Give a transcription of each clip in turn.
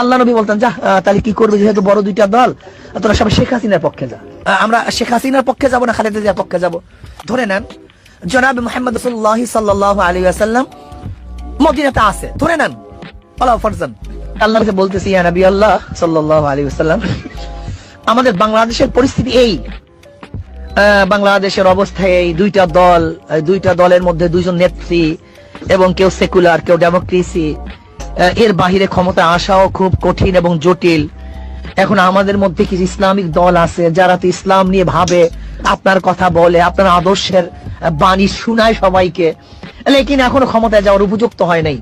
আল্লাহ নবী বলতেন যা তাহলে কি করবে যেহেতু বড় দুইটা দল? তোরা সবাই শেখ হাসিনার পক্ষে যা। আমরা শেখ হাসিনার পক্ষে যাব না খালেদা জিয়ার পক্ষে যাব? ধরে নেন, জনাব মোহাম্মদ রসুল্লাহ সাল্লাহ আলী আসাল্লাম মদিনাতে আছে। ধরে নেন। আল্লাহ ফরজান। বলতেছি আল্লাহ সাল্লাহ আলী আসাল্লাম আমাদের বাংলাদেশের পরিস্থিতি এই। বাংলাদেশের অবস্থায় এই, দুইটা দল দুইটা দলের মধ্যে দুইজন নেত্রী এবং কেউ সেকুলার, কেউ ডেমোক্রেসি এর বাহিরে ক্ষমতা আসাও খুব কঠিন এবং জটিল। এখন আমাদের মধ্যে কিছু ইসলামিক দল আছে যারা তো ইসলাম নিয়ে ভাবে আপনার কথা বলে আপনার আদর্শের বাণী শোনায় সবাইকে। লেকিন এখনও ক্ষমতায় যাওয়ার উপযুক্ত হয় নাই।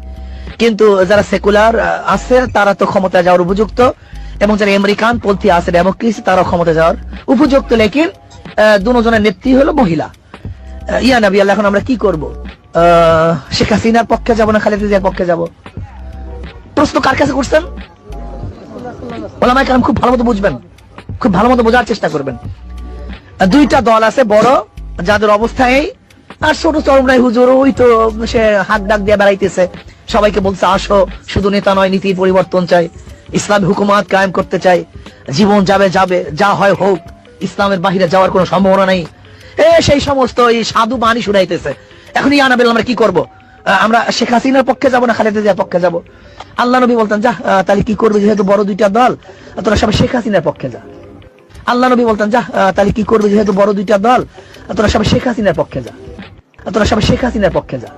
কিন্তু যারা সেকুলার আছে তারা তো ক্ষমতায় যাওয়ার উপযুক্ত। এবং যারা আমেরিকান পন্থী আছে ডেমোক্রেসি তারা ক্ষমতা যাওয়ার উপযুক্ত। লেকিন দুজনের নেত্রী হলো মহিলা। ইয়া নবী আল্লাহ এখন আমরা কি করব? আহ, শেখ হাসিনার পক্ষে যাব না খালেদা জিয়ার পক্ষে যাব? প্রশ্ন কার কাছে করছেন? ওলামাই কালাম খুব ভালো মতো বুঝবেন। খুব ভালো মতো বোঝার চেষ্টা করবেন। দুইটা দল আছে বড়, যাদের অবস্থায় আর ছোট চরমরাই হুজুর, ওই তো সে হাত ডাক দিয়ে বেড়াইতেছে। সবাইকে বলছে, আসো, শুধু নেতা নয় নীতির পরিবর্তন চাই। ইসলাম হুকুমাত কায়েম করতে চাই। জীবন যাবে যাবে, যা হয় হোক। ইসলামের বাহিরে যাওয়ার কোনো সম্ভাবনা নেই। এ, সেই সমস্ত এই সাধু বাণী শুনাইতেছে। এখন ইয়া নাবিল আমরা কি করব? আমরা শেখ হাসিনার পক্ষে যাব না খালেদা জিয়ার পক্ষে যাব? আল্লাহ নবী বলতেন যা তাহলে কি করবে যেহেতু বড় দুইটা দল? তোরা সবাই শেখ হাসিনার পক্ষে যা। আল্লাহ নবী বলতেন যা তাহলে কি করবে যেহেতু বড় দুইটা দল? তোরা সবাই শেখ হাসিনার পক্ষে যা। তোরা সবাই শেখ হাসিনার পক্ষে যা।